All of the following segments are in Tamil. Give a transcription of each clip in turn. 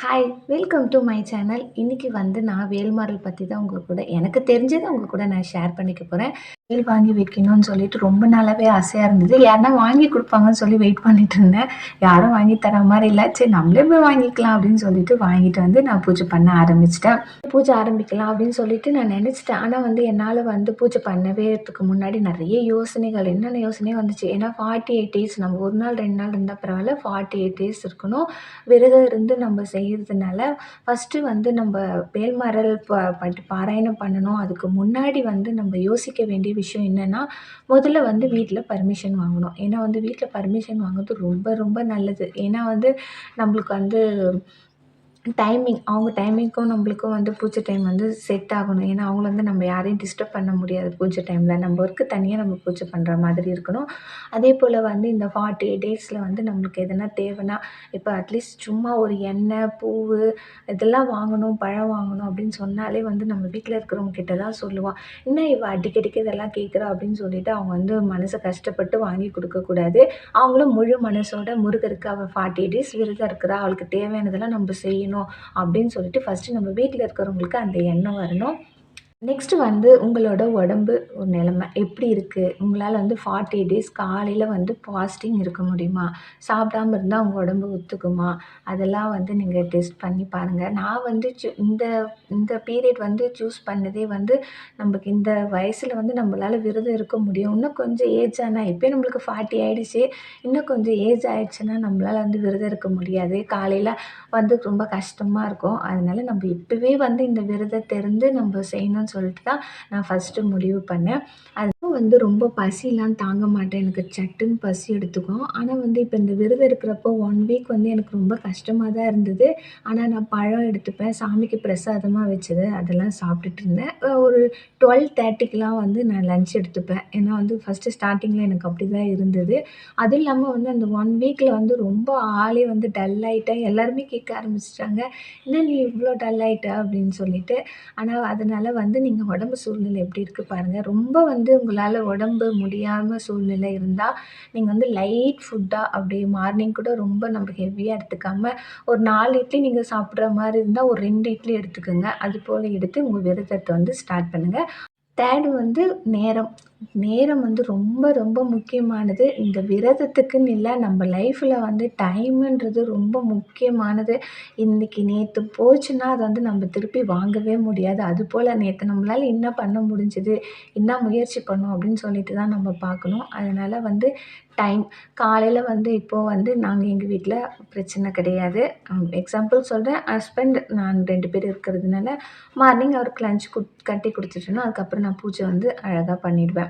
Hi welcome to my channel இன்றைக்கி வந்து நான் வேல்மாரல் பற்றி தான் உங்கள் கூட எனக்கு தெரிஞ்சதை உங்கள் கூட நான் ஷேர் பண்ணிக்க போகிறேன் மொபைல் வாங்கி வைக்கணும்னு சொல்லிட்டு ரொம்ப நாளாகவே ஆசையாக இருந்தது. யாருன்னா வாங்கி கொடுப்பாங்கன்னு சொல்லி வெயிட் பண்ணிட்டு இருந்தேன். யாரும் வாங்கி தர மாதிரி இல்லை. சரி நம்மளே போய் வாங்கிக்கலாம் அப்படின்னு சொல்லிட்டு வாங்கிட்டு வந்து நான் பூஜை பண்ண ஆரம்பிச்சிட்டேன். பூஜை ஆரம்பிக்கலாம் அப்படின்னு சொல்லிட்டு நான் நினச்சிட்டேன். ஆனால் வந்து என்னால் வந்து பூஜை பண்ணவேறதுக்கு முன்னாடி நிறைய யோசனைகள் என்னென்ன யோசனையே வந்துச்சு? ஏன்னா ஃபார்ட்டி எயிட் டேஸ் நம்ம ஒரு நாள் ரெண்டு நாள் இருந்தால் பரவாயில்ல. ஃபார்ட்டி எயிட் டேஸ் இருக்கணும். விரதம் இருந்து நம்ம செய்கிறதுனால ஃபஸ்ட்டு வந்து நம்ம வேல்மரல் பாராயணம் பண்ணணும். அதுக்கு முன்னாடி வந்து நம்ம யோசிக்க வேண்டிய விஷயம் என்னென்னா முதல்ல வந்து வீட்டில் பர்மிஷன் வாங்கணும். ஏன்னா வந்து வீட்டில் பர்மிஷன் வாங்குறது ரொம்ப ரொம்ப நல்லது. ஏன்னா வந்து நம்மளுக்கு வந்து டைமிங் அவங்க டைமிங்க்கும் நம்மளுக்கும் வந்து பூஜை டைம் வந்து செட் ஆகணும். ஏன்னா அவங்கள வந்து நம்ம யாரையும் டிஸ்டர்ப் பண்ண முடியாது பூஜை டைமில் நம்ம ஒர்க்கு தனியாக நம்ம பூஜை பண்ணுற மாதிரி இருக்கணும். அதே போல் வந்து இந்த ஃபார்ட்டி எயிட் டேஸில் வந்து நம்மளுக்கு எதனா தேவைன்னா இப்போ அட்லீஸ்ட் சும்மா ஒரு எண்ணெய் பூவு இதெல்லாம் வாங்கணும் பழம் வாங்கணும் அப்படின்னு சொன்னாலே வந்து நம்ம வீட்டில் இருக்கிறவங்க கிட்ட தான் சொல்லுவான். என்ன இவ அடிக்கடிக்கு இதெல்லாம் கேட்குறா அப்படின்னு சொல்லிட்டு அவங்க வந்து மனசை கஷ்டப்பட்டு வாங்கி கொடுக்கக்கூடாது அவங்களும் முழு மனசோட முருகருக்கு அவள் ஃபார்ட்டி டேஸ் விரதம் இருக்கிறா. அவளுக்கு தேவையானதெல்லாம் நம்ம செய்யணும். அப்படின்னு சொல்லிட்டு ஃபஸ்ட்டு நம்ம வீட்டில் இருக்கிறவங்களுக்கு அந்த எண்ணம் வரணும். நெக்ஸ்ட்டு வந்து உங்களோட உடம்பு நிலைமை எப்படி இருக்குது உங்களால் வந்து ஃபார்ட்டி டேஸ் காலையில் வந்து ஃபாஸ்டிங் இருக்க முடியுமா? சாப்பிடாம இருந்தால் உங்கள் உடம்பு ஒத்துக்குமா? அதெல்லாம் வந்து நீங்கள் டெஸ்ட் பண்ணி பாருங்கள் நான் வந்து சு இந்த இந்த பீரியட் வந்து சூஸ் பண்ணதே வந்து நமக்கு இந்த வயசில் வந்து நம்மளால் விரதம் இருக்க முடியும். இன்னும் கொஞ்சம் ஏஜ் ஆனால் இப்போ நம்மளுக்கு ஃபார்ட்டி ஆகிடுச்சு இன்னும் கொஞ்சம் ஏஜ் ஆகிடுச்சுன்னா நம்மளால் வந்து விரதம் இருக்க முடியாது. காலையில் வந்து ரொம்ப கஷ்டமாக இருக்கும். அதனால் நம்ம இப்போவே வந்து இந்த விரதத்தை இருந்து நம்ம செய்யணும்னு சொல்லிட்டு தான் நான் ஃபஸ்ட்டு முடிவு பண்ணேன். அது வந்து ரொம்ப பசிலாம் தாங்க மாட்டேன். எனக்கு சட்டுன்னு பசி எடுத்துக்கும். ஆனால் வந்து இப்போ இந்த விரதம் இருக்கிறப்போ ஒன் வீக் வந்து எனக்கு ரொம்ப கஷ்டமாக தான் இருந்தது. ஆனால் நான் பழம் எடுத்துப்பேன். சாமிக்கு பிரசாதமாக வச்சது. அதெல்லாம் சாப்பிட்டுட்டு இருந்தேன். ஒரு டுவெல் தேர்ட்டிக்கெலாம் வந்து நான் லன்ச் எடுத்துப்பேன். ஏன்னா வந்து ஃபஸ்ட்டு ஸ்டார்டிங்கில் எனக்கு அப்படி தான் இருந்தது. அதுவும் இல்லாமல் வந்து அந்த ஒன் வீக்கில் வந்து ரொம்ப ஆளே வந்து டல் ஆகிட்டேன் எல்லாருமே கேட்க ஆரம்பிச்சிட்டாங்க. என்ன நீ இவ்வளோ டல் ஆகிட்ட அப்படின்னு சொல்லிட்டு. ஆனால் அதனால் வந்து நீங்கள் உடம்பு சூழ்நிலை எப்படி இருக்குது பாருங்கள் ரொம்ப வந்து உங்களால் உடம்பு முடியாமல் சூழ்நிலை இருந்தால் நீங்கள் வந்து லைட் ஃபுட்டாக அப்படியே மார்னிங் கூட ரொம்ப நம்ம ஹெவியாக எடுத்துக்காமல் ஒரு நாலு இட்லி நீங்கள் சாப்பிட்ற மாதிரி இருந்தால் ஒரு ரெண்டு இட்லி எடுத்துக்கோங்க. அது போல் எடுத்து உங்கள் விரதத்தை வந்து ஸ்டார்ட் பண்ணுங்கள் தேர்டு வந்து நேரம். நேரம் வந்து ரொம்ப ரொம்ப முக்கியமானது. இந்த விரதத்துக்குன்னு இல்லை நம்ம லைஃப்பில் வந்து டைமுன்றது ரொம்ப முக்கியமானது. இன்றைக்கி நேற்று போச்சுன்னா அதை வந்து நம்ம திருப்பி வாங்கவே முடியாது. அதுபோல் நேற்று நம்மளால் என்ன பண்ண முடிஞ்சுது? என்ன முயற்சி பண்ணோம்? அப்படின்னு சொல்லிட்டு தான் நம்ம பார்க்கணும். அதனால் வந்து டைம் காலையில் வந்து இப்போது வந்து நாங்கள் எங்கள் வீட்டில் பிரச்சனை கிடையாது. எக்ஸாம்பிள் சொல்கிறேன் ஹஸ்பண்ட் நான் ரெண்டு பேர் இருக்கிறதுனால மார்னிங் அவருக்கு லஞ்ச் குட் கட்டி கொடுத்துட்டேன்னா அதுக்கப்புறம் நான் பூஜை வந்து அழகாக பண்ணிவிடுவேன்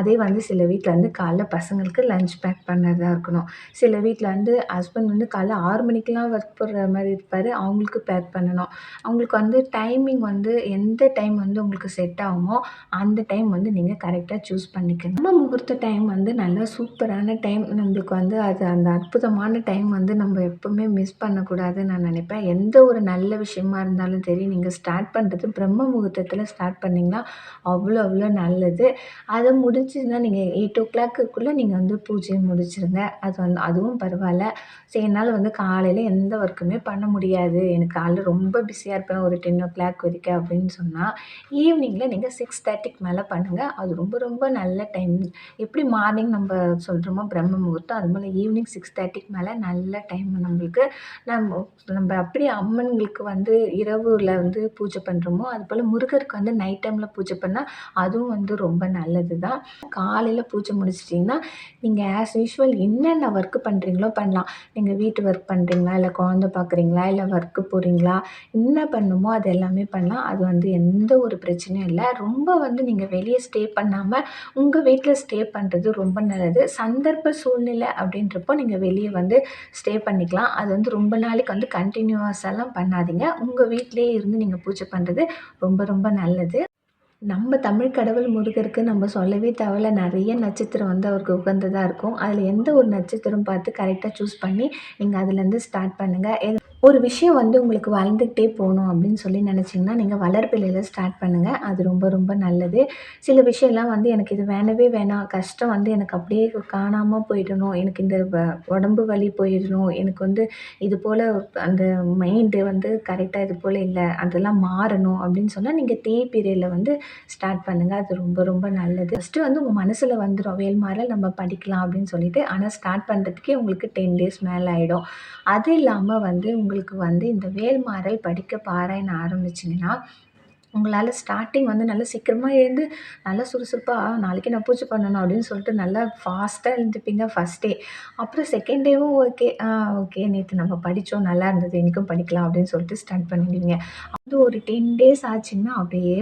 அதே வந்து சில வீட்டில் வந்து காலைல பசங்களுக்கு லஞ்ச் பேக் பண்ணுறதா இருக்கணும். சில வீட்டில் வந்து ஹஸ்பண்ட் வந்து காலைல ஆறு மணிக்கெலாம் ஒர்க் போகிற மாதிரி இருப்பார். அவங்களுக்கு பேக் பண்ணணும். அவங்களுக்கு வந்து டைமிங் வந்து எந்த டைம் வந்து உங்களுக்கு செட் ஆகுமோ அந்த டைம் வந்து நீங்கள் கரெக்டாக சூஸ் பண்ணிக்கணும். நம்ம முகூர்த்த டைம் வந்து நல்லா சூப்பரான டைம் நம்மளுக்கு வந்து அது அந்த அற்புதமான டைம் வந்து நம்ம எப்போவுமே மிஸ் பண்ணக்கூடாதுன்னு நான் நினைப்பேன். எந்த ஒரு நல்ல விஷயமா இருந்தாலும் சரி நீங்கள் ஸ்டார்ட் பண்ணுறது பிரம்ம முகூர்த்தத்தில் ஸ்டார்ட் பண்ணிங்கன்னா அவ்வளோ அவ்வளோ நல்லது. அதை முடி முடிஞ்சுதுன்னா நீங்கள் எயிட் ஓ கிளாக்குக்குள்ளே நீங்கள் வந்து பூஜையை முடிச்சிடுங்க அது வந்து அதுவும் பரவாயில்ல. சரி என்னால் வந்து காலையில் எந்த ஒர்க்குமே பண்ண முடியாது. எனக்கு காலையில் ரொம்ப பிஸியாக இருப்பேன். ஒரு டென் ஓ கிளாக் வரைக்கும் அப்படின்னு சொன்னால் ஈவினிங்கில் நீங்கள் சிக்ஸ் தேர்ட்டிக்கு மேலே பண்ணுங்கள் அது ரொம்ப ரொம்ப நல்ல டைம் எப்படி மார்னிங் நம்ம சொல்கிறோமோ பிரம்ம முகூர்த்தம் அது போல் ஈவினிங் சிக்ஸ் தேர்ட்டிக்கு மேலே நல்ல டைம் நம்மளுக்கு நம்ம நம்ம அப்படி அம்மன்களுக்கு வந்து இரவுல வந்து பூஜை பண்ணுறோமோ அது போல் முருகருக்கு வந்து நைட் டைமில் பூஜை பண்ணால் அதுவும் வந்து ரொம்ப நல்லது தான் காலையில் பூஜை முடிச்சிட்டிங்கன்னா நீங்கள் ஆஸ் யூஷுவல் என்னென்ன ஒர்க்கு பண்ணுறீங்களோ பண்ணலாம். நீங்கள் வீட்டு ஒர்க் பண்ணுறீங்களா இல்லை குழந்த பார்க்குறீங்களா இல்லை ஒர்க்கு போகிறீங்களா என்ன பண்ணணுமோ அது எல்லாமே பண்ணலாம். அது வந்து எந்த ஒரு பிரச்சனையும் இல்லை. ரொம்ப வந்து நீங்கள் வெளியே ஸ்டே பண்ணாமல் உங்கள் வீட்டில் ஸ்டே பண்ணுறது ரொம்ப நல்லது. சந்தர்ப்ப சூழ்நிலை அப்படின்றப்போ நீங்கள் வெளியே வந்து ஸ்டே பண்ணிக்கலாம். அது வந்து ரொம்ப நாளைக்கு வந்து கண்டினியூவஸெல்லாம் பண்ணாதீங்க. உங்கள் வீட்டிலேயே இருந்து நீங்கள் பூஜை பண்ணுறது ரொம்ப ரொம்ப நல்லது. நம்ம தமிழ் கடவுள் முருகருக்கு நம்ம சொல்லவே தேவையில்ல. நிறைய நட்சத்திரம் வந்து அவருக்கு உகந்ததாக இருக்கும். அதில் எந்த ஒரு நட்சத்திரம் பார்த்து கரெக்டாக சூஸ் பண்ணி நீங்கள் அதுலேருந்து ஸ்டார்ட் பண்ணுங்கள் ஒரு விஷயம் வந்து உங்களுக்கு வளர்ந்துக்கிட்டே போகணும் அப்படின்னு சொல்லி நினச்சிங்கன்னா நீங்கள் வளர்ப்பிலையில் ஸ்டார்ட் பண்ணுங்கள் அது ரொம்ப ரொம்ப நல்லது. சில விஷயம்லாம் வந்து எனக்கு இது வேணவே வேணாம். கஷ்டம் வந்து எனக்கு அப்படியே காணாமல் போயிடணும். எனக்கு இந்த வ உடம்பு வலி போயிடணும். எனக்கு வந்து இது போல் அந்த மைண்டு வந்து கரெக்டாக இது போல் இல்லை. அதெல்லாம் மாறணும் அப்படின்னு சொன்னால் நீங்கள் தேய்பிறையில் வந்து ஸ்டார்ட் பண்ணுங்கள் அது ரொம்ப ரொம்ப நல்லது. ஃபஸ்ட்டு வந்து உங்கள் மனசில் வந்துடும் வேல்மாரில் நம்ம படிக்கலாம் அப்படின்னு சொல்லிட்டு. ஆனால் ஸ்டார்ட் பண்ணுறதுக்கே உங்களுக்கு டென் டேஸ் மேலே ஆகிடும் அது இல்லாமல் வந்து உங்களுக்கு வந்து இந்த வேல்மாறல் படிக்க பாராயணம் ஆரம்பிச்சிங்கன்னா உங்களால் ஸ்டார்ட்டிங் வந்து நல்லா சீக்கிரமாக எழுந்து நல்லா சுறுசுறுப்பாக நாளைக்கு நான் பூஜை பண்ணணும் அப்படின்னு சொல்லிட்டு நல்லா ஃபாஸ்ட்டாக எழுந்துப்பீங்க ஃபஸ்ட் டே. அப்புறம் செகண்ட் டேவும் ஓகே ஆ ஓகே நேற்று நம்ம படித்தோம் நல்லா இருந்தது இன்றைக்கும் படிக்கலாம் அப்படின்னு சொல்லிட்டு ஸ்டார்ட் பண்ணிடுவீங்க. அது ஒரு டென் டேஸ் ஆச்சுன்னா அப்படியே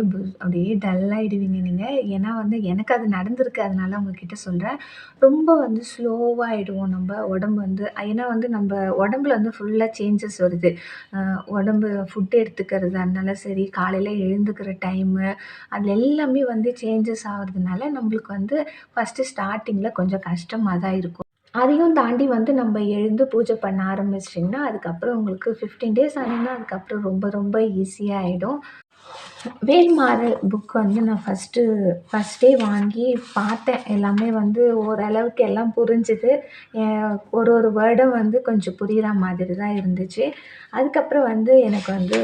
அப்படியே டல்லாகிடுவீங்க நீங்கள் ஏன்னா வந்து எனக்கு அது நடந்திருக்கு அதனால உங்ககிட்ட சொல்கிறேன் ரொம்ப வந்து ஸ்லோவாகிடுவோம் நம்ம உடம்பு வந்து. ஏன்னா வந்து நம்ம உடம்புல வந்து ஃபுல்லாக சேஞ்சஸ் வருது. உடம்பு ஃபுட்டு எடுத்துக்கிறது இருந்தாலும் சரி காலையில் எழுந்து எழுந்துக்கிற டைமு அது எல்லாமே வந்து சேஞ்சஸ் ஆகிறதுனால நம்மளுக்கு வந்து ஃபஸ்ட்டு ஸ்டார்டிங்கில் கொஞ்சம் கஷ்டமாக தான் இருக்கும். அதையும் தாண்டி வந்து நம்ம எழுந்து பூஜை பண்ண ஆரம்பிச்சிட்டிங்கன்னா அதுக்கப்புறம் உங்களுக்கு ஃபிஃப்டீன் டேஸ் ஆனால் அதுக்கப்புறம் ரொம்ப ரொம்ப ஈஸியாக ஆகிடும் வேல்மாறல் புக் வந்து நான் ஃபஸ்ட்டு ஃபஸ்ட்டே வாங்கி பார்த்தேன். எல்லாமே வந்து ஓரளவுக்கு எல்லாம் புரிஞ்சுது. ஒரு ஒரு வேர்டும் வந்து கொஞ்சம் புரிகிற மாதிரி தான் இருந்துச்சு. அதுக்கப்புறம் வந்து எனக்கு வந்து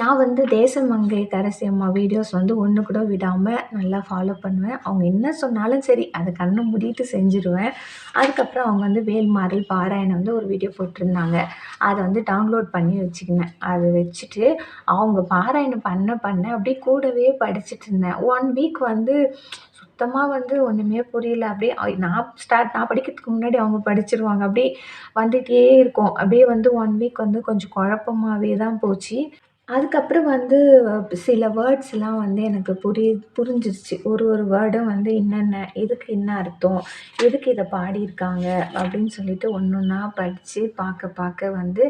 நான் வந்து தேசமங்கை கரசி அம்மா வீடியோஸ் வந்து ஒன்று கூட விடாமல் நல்லா ஃபாலோ பண்ணுவேன். அவங்க என்ன சொன்னாலும் சரி அதை கண்ணை மூடிட்டு செஞ்சுருவேன். அதுக்கப்புறம் அவங்க வந்து வேல்மாறல் பாராயணம் வந்து ஒரு வீடியோ போட்டிருந்தாங்க. அதை வந்து டவுன்லோட் பண்ணி வச்சுக்கினேன். அதை வச்சுட்டு அவங்க பாராயணம் பண்ண பண்ண அப்படியே கூடவே படிச்சுட்டு இருந்தேன். ஒன் வீக் வந்து சுத்தமாக வந்து ஒன்றுமே புரியல. அப்படியே நான் ஸ்டார்ட் நான் படிக்கிறதுக்கு முன்னாடி அவங்க படிச்சிருவாங்க. அப்படியே வந்துகிட்டே இருக்கும். அப்படியே வந்து ஒன் வீக் வந்து கொஞ்சம் குழப்பமாகவே தான் போச்சு. அதுக்கப்புறம் வந்து சில வேர்ட்ஸ்லாம் வந்து எனக்கு புரி புரிஞ்சிருச்சு. ஒரு ஒரு வேர்டும் வந்து என்னென்ன எதுக்கு என்ன அர்த்தம் எதுக்கு இதை பாடியிருக்காங்க அப்படின்னு சொல்லிட்டு ஒன்று ஒன்றா படித்து பார்க்க பார்க்க வந்து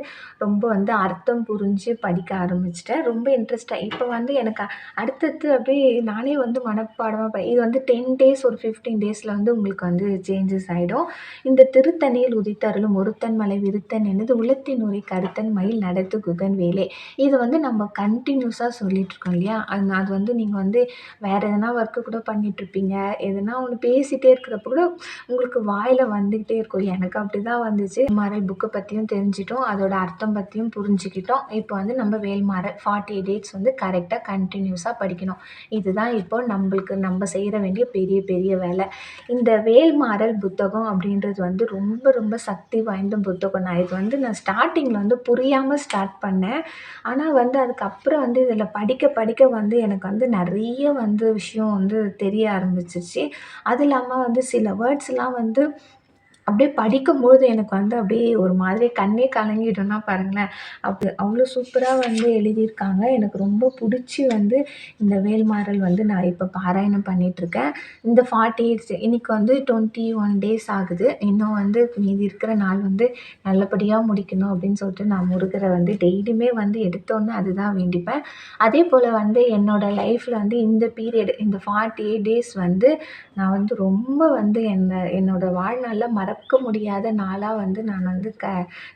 ரொம்ப வந்து அர்த்தம் புரிஞ்சு படிக்க ஆரம்பிச்சிட்டேன். ரொம்ப இன்ட்ரெஸ்ட்டாக இப்போ வந்து எனக்கு அடுத்தடுத்து அப்படியே நானே வந்து மனப்பாடமாக ப இது வந்து டென் டேஸ் ஒரு ஃபிஃப்டீன் டேஸில் வந்து உங்களுக்கு வந்து சேஞ்சஸ் ஆகிடும் இந்த திருத்தணியில் உதித்தருளும் ஒருத்தன் மலை விருத்தன் என்னது உளத்தின் உரை கருத்தன் மயில் நடத்து குகன் வேலை. இது வந்து நம்ம கண்டினியூஸாக சொல்லிகிட்ருக்கோம் இல்லையா? அது அது வந்து நீங்கள் வந்து வேறு எதனா ஒர்க்கு கூட பண்ணிகிட்ருப்பீங்க எதனா ஒன்று பேசிகிட்டே இருக்கிறப்ப கூட உங்களுக்கு வாயில் வந்துக்கிட்டே இருக்கும். எனக்கு அப்படி தான் வந்துச்சு வேல்மாறல் புக்கை பற்றியும் தெரிஞ்சிட்டோம். அதோட அர்த்தம் பற்றியும் புரிஞ்சுக்கிட்டோம். இப்போ வந்து நம்ம வேல்மாறல் ஃபார்ட்டி டேட்ஸ் வந்து கரெக்டாக கண்டினியூஸாக படிக்கணும். இதுதான் இப்போ நம்மளுக்கு நம்ம செய்கிற வேண்டிய பெரிய பெரிய வேலை. இந்த வேல்மாறல் புத்தகம் அப்படின்றது வந்து ரொம்ப ரொம்ப சக்தி வாய்ந்த புத்தகம். நான் இது வந்து நான் ஸ்டார்டிங்கில் வந்து புரியாமல் ஸ்டார்ட் பண்ணேன். ஆனால் வந்து அதுக்கப்புறம் வந்து இதில் படிக்க படிக்க வந்து எனக்கு வந்து நிறைய வந்து விஷயம் வந்து தெரிய ஆரம்பிச்சிச்சு அது இல்லாமல் வந்து சில வேர்ட்ஸ்லாம் வந்து அப்படியே படிக்கும்பொழுது எனக்கு வந்து அப்படியே ஒரு மாதிரி கண்ணே கலங்கிடும்னா பாருங்களேன். அப்படி அவ்வளோ சூப்பராக வந்து எழுதியிருக்காங்க. எனக்கு ரொம்ப பிடிச்சி வந்து இந்த வேல்மாறல் வந்து நான் இப்போ பாராயணம் பண்ணிகிட்ருக்கேன் இந்த ஃபார்ட்டி எயிட்ஸ் இன்றைக்கி வந்து டுவெண்ட்டி ஒன் டேஸ் ஆகுது. இன்னும் வந்து மீதி இருக்கிற நாள் வந்து நல்லபடியாக முடிக்கணும் அப்படின்னு சொல்லிட்டு நான் முருகரை வந்து டெய்லியுமே வந்து எடுத்தோன்னே அதுதான் வேண்டிப்பேன். அதே போல் வந்து என்னோடய லைஃப்பில் வந்து இந்த பீரியட் இந்த ஃபார்ட்டி எயிட் டேஸ் வந்து நான் வந்து ரொம்ப வந்து என்னை என்னோடய வாழ்நாளில் மற மறக்க முடியாத நாளாக வந்து நான் வந்து க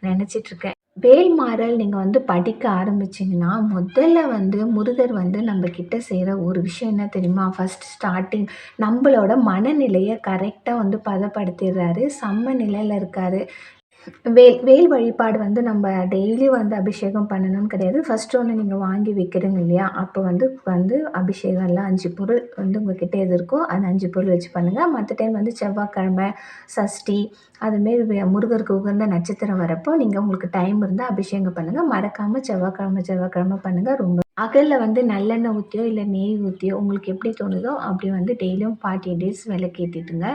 நினச்சிட்ருக்கேன். வேல்மாறல் நீங்கள் வந்து படிக்க ஆரம்பிச்சிங்கன்னா முதல்ல வந்து முருகர் வந்து நம்ம கிட்ட செய்கிற ஒரு விஷயம் என்ன தெரியுமா? ஃபஸ்ட் ஸ்டார்டிங் நம்மளோட மனநிலையை கரெக்டாக வந்து பதப்படுத்திடுறாரு. செம்ம நிலையில் இருக்கார். வேல் வேல் வழிபாடு வந்து நம்ம டெய்லி வந்து அபிஷேகம் பண்ணணும்னு கிடையாது. ஃபஸ்ட்டு ஒன்று நீங்கள் வாங்கி வைக்கிறீங்க இல்லையா? அப்போ வந்து வந்து அபிஷேகம் எல்லாம் அஞ்சு பொருள் வந்து உங்கள்கிட்ட எது இருக்கோ அந்த அஞ்சு பொருள் வச்சு பண்ணுங்கள் மற்ற டைம் வந்து செவ்வாய்க்கிழமை சஷ்டி அதுமாரி முருகருக்கு உகந்த நட்சத்திரம் வரப்போ நீங்கள் உங்களுக்கு டைம் இருந்தால் அபிஷேகம் பண்ணுங்கள் மறக்காமல் செவ்வாய்க்கிழமை செவ்வாய்க்கிழமை பண்ணுங்கள் ரொம்ப அகலில் வந்து நல்லெண்ணெய் ஊற்றியோ இல்லை நெய் ஊற்றியோ உங்களுக்கு எப்படி தோணுதோ அப்படி வந்து டெய்லியும் ஃபார்ட்டி டேஸ் விளக்கேற்றிட்டுங்க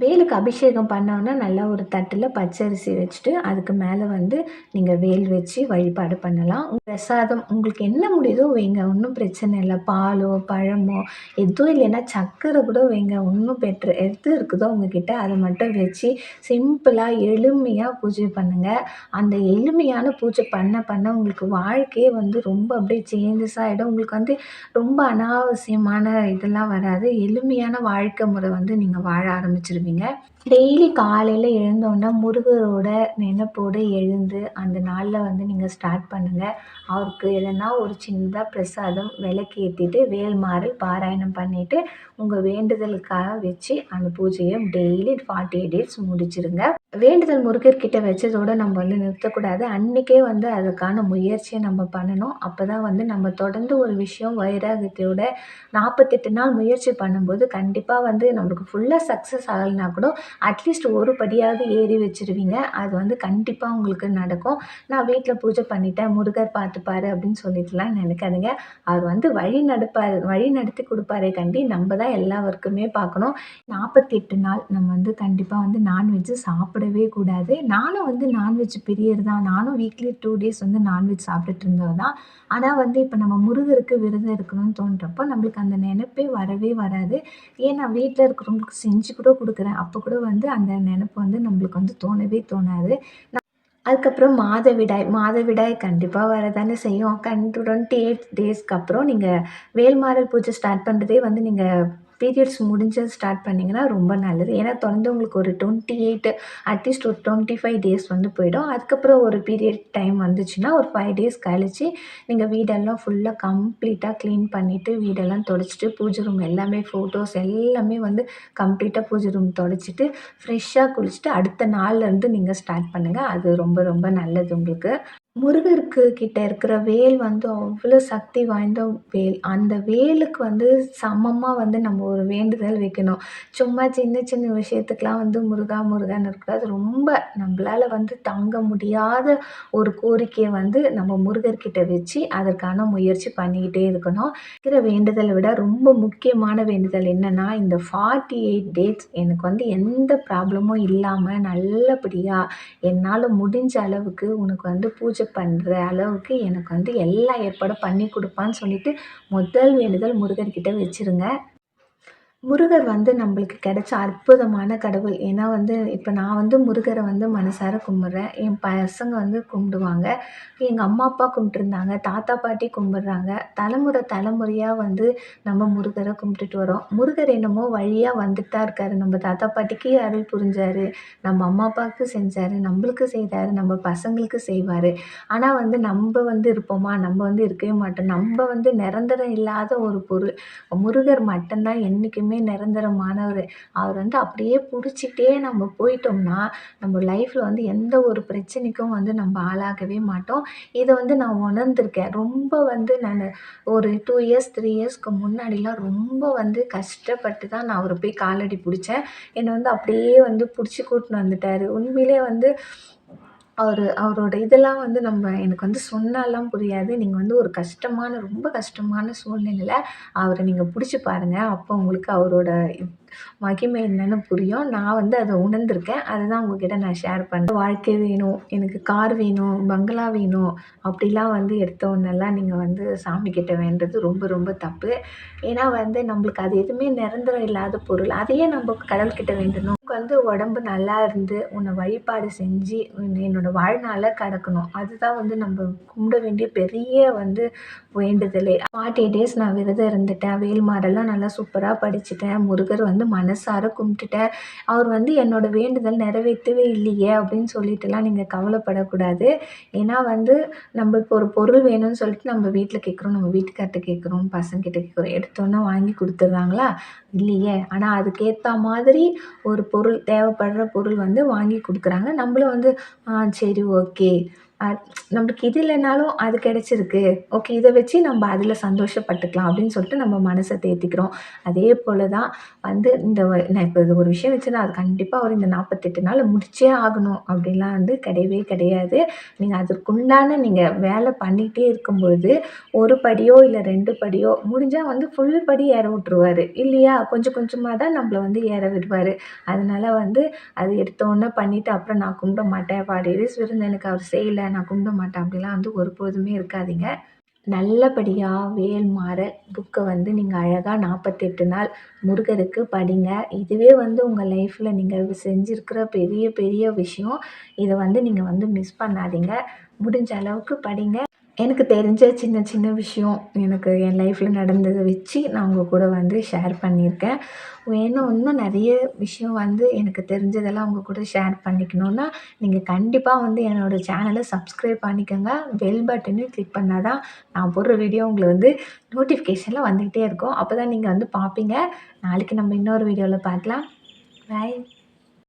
வேலுக்கு அபிஷேகம் பண்ணோன்னா நல்லா ஒரு தட்டில் பச்சரிசி வச்சுட்டு அதுக்கு மேலே வந்து நீங்கள் வேல் வச்சு வழிபாடு பண்ணலாம். பிரசாதம் உங்களுக்கு என்ன முடியுதோ வைங்க. ஒன்றும் பிரச்சனை இல்லை. பாலோ பழமோ எதுவும் இல்லைன்னா சக்கரை கூட வைங்க. ஒன்றும் பெட்ரு எது இருக்குதோ உங்ககிட்ட அதை மட்டும் வச்சு சிம்பிளாக எளிமையாக பூஜை பண்ணுங்கள் அந்த எளிமையான பூஜை பண்ண பண்ண உங்களுக்கு வாழ்க்கையே வந்து ரொம்ப அப்படியே சேஞ்சஸ் ஆகிடும் உங்களுக்கு வந்து ரொம்ப அனாவசியமான இதெல்லாம் வராது. எளிமையான வாழ்க்கை முறை வந்து நீங்கள் வாழ ஆரம்பிச்சிருவீங்க. முடிச்சிருவீங்க டெய்லி காலையில் எழுந்தோன்னா முருகரோட நினைப்போடு எழுந்து அந்த நாளில் வந்து நீங்கள் ஸ்டார்ட் பண்ணுங்கள் அவருக்கு எதனா ஒரு சின்னதாக பிரசாதம் விளக்கு ஏற்றிட்டு வேல்மாறல் பாராயணம் பண்ணிவிட்டு உங்கள் வேண்டுதலுக்காக வச்சு அந்த பூஜையை டெய்லி ஃபார்ட்டி எயிட் டேஸ் முடிச்சிருங்க. வேண்டுதல் முருகர்கிட்ட வச்சதோடு நம்ம வந்து நிறுத்தக்கூடாது. அன்றைக்கே வந்து அதுக்கான முயற்சியை நம்ம பண்ணணும். அப்போ தான் வந்து நம்ம தொடர்ந்து ஒரு விஷயம் வைராகத்தையோட நாற்பத்தெட்டு நாள் முயற்சி பண்ணும்போது கண்டிப்பாக வந்து நம்மளுக்கு ஃபுல்லாக சக்ஸஸ் ஆகலைனா கூட அட்லீஸ்ட் ஒரு படியாவது ஏறி வச்சுருவீங்க. அது வந்து கண்டிப்பாக உங்களுக்கு நடக்கும். நான் வீட்டில் பூஜை பண்ணிட்டேன் முருகர் பார்த்துப்பாரு அப்படின்னு சொல்லிட்டுலாம் நினைக்காதீங்க. அவர் வந்து வழி நடப்பார் வழி நடத்தி கொடுப்பாரே கண்டி நம்ம தான் எல்லா ஒர்க்குமே பார்க்கணும். நாற்பத்தெட்டு நாள் நம்ம வந்து கண்டிப்பாக வந்து நான்வெஜ்ஜு சாப்பிட சாப்பிடவே கூடாது. நானும் வந்து நான்வெஜ் பிரியர் தான். நானும் வீக்லி டூ டேஸ் வந்து நான்வெஜ் சாப்பிட்டுட்டு இருந்தது தான். ஆனால் வந்து இப்போ நம்ம முருகருக்கு விரதம் இருக்கணும்னு தோன்றப்போ நம்மளுக்கு அந்த நினைப்பே வரவே வராது. ஏன் நான் வீட்டில் இருக்கிறவங்களுக்கு செஞ்சு கூட கொடுக்குறேன். அப்போ கூட வந்து அந்த நினப்பு வந்து நம்மளுக்கு வந்து தோணவே தோணாது. அதுக்கப்புறம் மாதவிடாய் மாதவிடாய் கண்டிப்பாக வர தானே செய்யும். கண் டுவெண்ட்டி எயிட் டேஸ்க்கு அப்புறம் நீங்கள் வேல்மாறல் பூஜை ஸ்டார்ட் பண்ணுறதே வந்து நீங்கள் பீரியட்ஸ் முடிஞ்சு ஸ்டார்ட் பண்ணிங்கன்னா ரொம்ப நல்லது. ஏன்னா தொடர்ந்து உங்களுக்கு ஒரு டுவெண்ட்டி எயிட் அட்லீஸ்ட் ஒரு டுவெண்ட்டி ஃபைவ் டேஸ் வந்து போயிடும். அதுக்கப்புறம் ஒரு பீரியட் டைம் வந்துச்சுன்னா ஒரு ஃபைவ் டேஸ் கழித்து நீங்கள் வீடெல்லாம் ஃபுல்லாக கம்ப்ளீட்டாக க்ளீன் பண்ணிவிட்டு வீடெல்லாம் தொடச்சிட்டு பூஜை ரூம் எல்லாமே ஃபோட்டோஸ் எல்லாமே வந்து கம்ப்ளீட்டாக பூஜை ரூம் தொடச்சிட்டு ஃப்ரெஷ்ஷாக குளிச்சுட்டு அடுத்த நாள்லேருந்து நீங்கள் ஸ்டார்ட் பண்ணுங்கள் அது ரொம்ப ரொம்ப நல்லது உங்களுக்கு. முருகருக்கு கிட்ட இருக்கிற வேல் வந்து அவ்வளோ சக்தி வாய்ந்த வேல். அந்த வேலுக்கு வந்து சமமாக வந்து நம்ம ஒரு வேண்டுதல் வைக்கணும். சும்மா சின்ன சின்ன விஷயத்துக்கெலாம் வந்து முருகா முருகான்னு இருக்கக்கூடாது ரொம்ப நம்மளால் வந்து தாங்க முடியாத ஒரு கோரிக்கையை வந்து நம்ம முருகர்கிட்ட வச்சு அதற்கான முயற்சி பண்ணிக்கிட்டே இருக்கணும். இருக்கிற வேண்டுதலை விட ரொம்ப முக்கியமான வேண்டுதல் என்னென்னா இந்த ஃபார்ட்டி எயிட் டேட்ஸ் எனக்கு வந்து எந்த ப்ராப்ளமும் இல்லாமல் நல்லபடியாக என்னால் முடிஞ்ச அளவுக்கு உனக்கு வந்து பூஜை பண்ணுற அளவுக்கு எனக்கு வந்து எல்லா ஏற்பாடும் பண்ணி கொடுப்பான்னு சொல்லிவிட்டு முதல் வேண்டுதல் முருகன்கிட்ட வச்சுருங்க. முருகர் வந்து நம்மளுக்கு கிடைச்ச அற்புதமான கடவுள். ஏன்னா வந்து இப்போ நான் வந்து முருகரை வந்து மனசார கும்பிட்றேன். என் பசங்க வந்து கும்பிடுவாங்க. எங்கள் அம்மா அப்பா கும்பிட்டுருந்தாங்க. தாத்தா பாட்டி கும்பிட்றாங்க. தலைமுறை தலைமுறையாக வந்து நம்ம முருகரை கும்பிட்டுட்டு வரோம். முருகர் என்னமோ வழியாக வந்துட்டு தான் இருக்கார். நம்ம தாத்தா பாட்டிக்கு அருள் புரிஞ்சார். நம்ம அம்மா அப்பாவுக்கு செஞ்சார். நம்மளுக்கு செய்தார். நம்ம பசங்களுக்கு செய்வார். ஆனால் வந்து நம்ம வந்து இருப்போமா? நம்ம வந்து இருக்கவே மாட்டோம். நம்ம வந்து நிரந்தரம் இல்லாத ஒரு பொருள். முருகர் மட்டும்தான் என்றைக்குமே எப்பவுமே நிரந்தரமானவர். அவர் வந்து அப்படியே பிடிச்சிட்டே நம்ம போயிட்டோம்னா நம்ம லைஃப்பில் வந்து எந்த ஒரு பிரச்சனைக்கும் வந்து நம்ம ஆளாகவே மாட்டோம். இதை வந்து நான் உணர்ந்திருக்கேன். ரொம்ப வந்து நான் ஒரு டூ இயர்ஸ் த்ரீ இயர்ஸ்க்கு முன்னாடிலாம் ரொம்ப வந்து கஷ்டப்பட்டு தான் நான் அவரை போய் காலடி பிடிச்சேன். என்னை வந்து அப்படியே வந்து பிடிச்சி கூட்டின்னு வந்துட்டார். உண்மையிலே வந்து அவர் அவரோட இதெல்லாம் வந்து நம்ம எனக்கு வந்து சொன்னாலாம் புரியாது. நீங்கள் வந்து ஒரு கஷ்டமான ரொம்ப கஷ்டமான சூழ்நிலையில் அவரை நீங்கள் பிடிச்சி பாருங்கள் அப்போ உங்களுக்கு அவரோட மகிமை என்னென்னு புரியும். நான் வந்து அதை உணர்ந்திருக்கேன். அதுதான் உங்ககிட்ட நான் ஷேர் பண்ணுறேன் வாழ்க்கை வேணும் எனக்கு கார் வேணும் பங்களா வேணும் அப்படிலாம் வந்து எடுத்தோன்னெல்லாம் நீங்கள் வந்து சாமிக்கிட்ட வேண்டது ரொம்ப ரொம்ப தப்பு. ஏன்னா வந்து நம்மளுக்கு அது எதுவுமே நிரந்தரம் இல்லாத பொருள். அதையே நம்ம கடவுள்கிட்ட வேண்டணும். வந்து உடம்பு நல்லா இருந்து உன்னை வழிபாடு செஞ்சு என்னோடய வாழ்நாளை கடக்கணும். அதுதான் வந்து நம்ம கும்பிட வேண்டிய பெரிய வந்து வேண்டுதலே. ஃபார்ட்டி டேஸ் நான் விரதம் இருந்துட்டேன். வேல்மாரெல்லாம் நல்லா சூப்பராக படிச்சுட்டேன். முருகர் வந்து மனசார கும்பிட்டுட்டேன் அவர் வந்து என்னோட வேண்டுதல் நிறைவேற்றவே இல்லையே அப்படின்னு சொல்லிட்டுலாம் நீங்கள் கவலைப்படக்கூடாது. ஏன்னா வந்து நம்ம இப்போ ஒரு பொருள் வேணும்னு சொல்லிட்டு நம்ம வீட்டில் கேட்குறோம். நம்ம வீட்டுக்கார்ட்ட கேட்குறோம். பசங்கிட்ட கேட்குறோம். எடுத்தோன்னே வாங்கி கொடுத்துட்றாங்களா? இல்லையே. ஆனால் அதுக்கேற்ற மாதிரி ஒரு பொருள் தேவைப்படுற பொருள் வந்து வாங்கி கொடுக்குறாங்க. நம்மளும் வந்து ஆ சரி ஓகே. நம்மளுக்கு இது இல்லைனாலும் அது கிடச்சிருக்கு. ஓகே இதை வச்சு நம்ம அதில் சந்தோஷப்பட்டுக்கலாம் அப்படின்னு சொல்லிட்டு நம்ம மனசை தேத்திக்கிறோம். அதே போல் தான் வந்து இந்த நான் இப்போ இது ஒரு விஷயம் வச்சுருந்தா அது கண்டிப்பாக ஒரு இந்த நாற்பத்தெட்டு நாள் முடிச்சே ஆகணும் அப்படின்லாம் வந்து கிடையவே கிடையாது. நீங்கள் அதற்குண்டான நீங்கள் வேலை பண்ணிகிட்டே இருக்கும்பொழுது ஒரு படியோ இல்லை ரெண்டு படியோ முடிஞ்சால் வந்து ஃபுல் படி ஏற விட்ருவாரு இல்லையா? கொஞ்சம் கொஞ்சமாக தான் நம்மள வந்து ஏற விடுவார். அதனால் வந்து அது எடுத்தோன்னே பண்ணிவிட்டு அப்புறம் நான் கும்பிட மாட்டேன். பாடி டேஸ் விருந்து எனக்கு அவர் செய்யலை. நான் கும்பிட மாட்டேன் அப்படிலாம் வந்து ஒருபோதுமே இருக்காதீங்க. நல்லபடியாக வேல் மாற புக்கை வந்து நீங்கள் அழகாக நாற்பத்தெட்டு நாள் முருகருக்கு படிங்க. இதுவே வந்து உங்கள் லைஃப்பில் நீங்கள் செஞ்சுருக்கிற பெரிய பெரிய விஷயம். இதை வந்து நீங்கள் வந்து மிஸ் பண்ணாதீங்க. முடிஞ்ச அளவுக்கு படிங்க. எனக்கு தெரிஞ்ச சின்ன சின்ன விஷயம் எனக்கு என் லைஃப்பில் நடந்ததை வச்சு நான் உங்கள் கூட வந்து ஷேர் பண்ணியிருக்கேன். வேணும் இன்னும் நிறைய விஷயம் வந்து எனக்கு தெரிஞ்சதெல்லாம் உங்கள் கூட ஷேர் பண்ணிக்கணுன்னா நீங்கள் கண்டிப்பாக வந்து என்னோடய சேனலை சப்ஸ்கிரைப் பண்ணிக்கோங்க. பெல் பட்டனையும் கிளிக் பண்ணால் தான் நான் போடுற வீடியோ உங்களை வந்து நோட்டிஃபிகேஷனில் வந்துக்கிட்டே இருக்கும். அப்போ தான் நீங்கள் வந்து பார்ப்பீங்க. நாளைக்கு நம்ம இன்னொரு வீடியோவில் பார்க்கலாம். பாய்